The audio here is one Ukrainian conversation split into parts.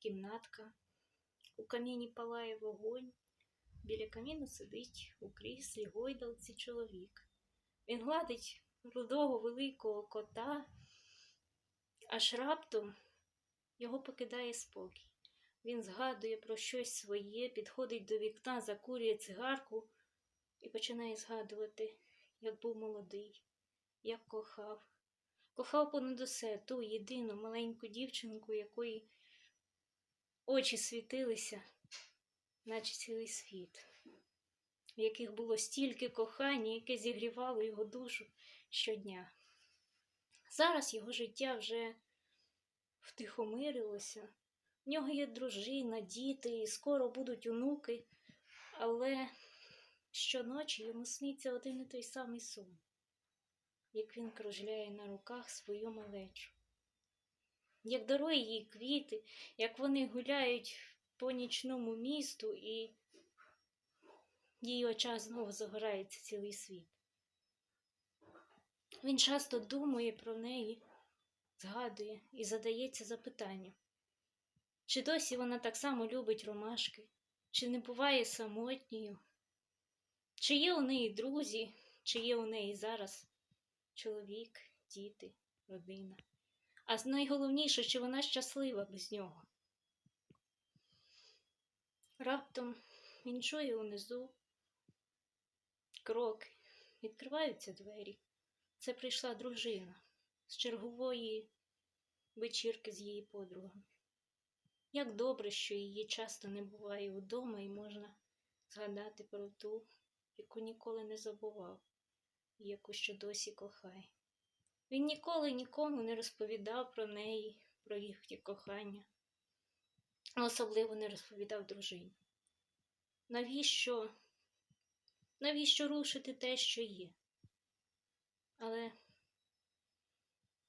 кімнатка. У каміні палає вогонь. Біля каміну сидить у кріслі гойдалці чоловік. Він гладить рудого великого кота, аж раптом його покидає спокій. Він згадує про щось своє, підходить до вікна, закурює цигарку і починає згадувати, як був молодий, як кохав. Кохав понад усе ту єдину маленьку дівчинку, якої очі світилися, наче цілий світ, в яких було стільки кохання, яке зігрівало його душу щодня. Зараз його життя вже втихомирилося. В нього є дружина, діти, і скоро будуть онуки, але щоночі йому сниться один і той самий сон, як він кружляє на руках свою малечу. Як дарує їй квіти, як вони гуляють по нічному місту, і її очах знову загорається цілий світ. Він часто думає про неї, згадує і задається запитанням. Чи досі вона так само любить ромашки, чи не буває самотньою, чи є у неї друзі, чи є у неї зараз чоловік, діти, родина. А найголовніше, чи вона щаслива без нього. Раптом він чує унизу кроки, відкриваються двері. Це прийшла дружина з чергової вечірки з її подругами. Як добре, що її часто не буває вдома і можна згадати про ту, яку ніколи не забував, і яку ще досі кохає. Він ніколи нікому не розповідав про неї, про їхнє кохання, особливо не розповідав дружині. Навіщо? Навіщо рушити те, що є? Але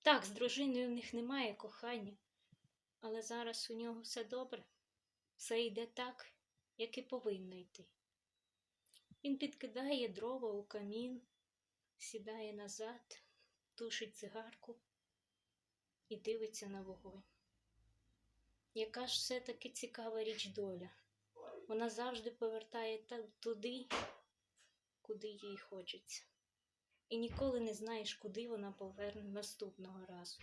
так, з дружиною в них немає кохання. Але зараз у нього все добре, все йде так, як і повинно йти. Він підкидає дрова у камін, сідає назад, тушить цигарку і дивиться на вогонь. Яка ж все-таки цікава річ доля. Вона завжди повертає туди, куди їй хочеться. І ніколи не знаєш, куди вона поверне наступного разу.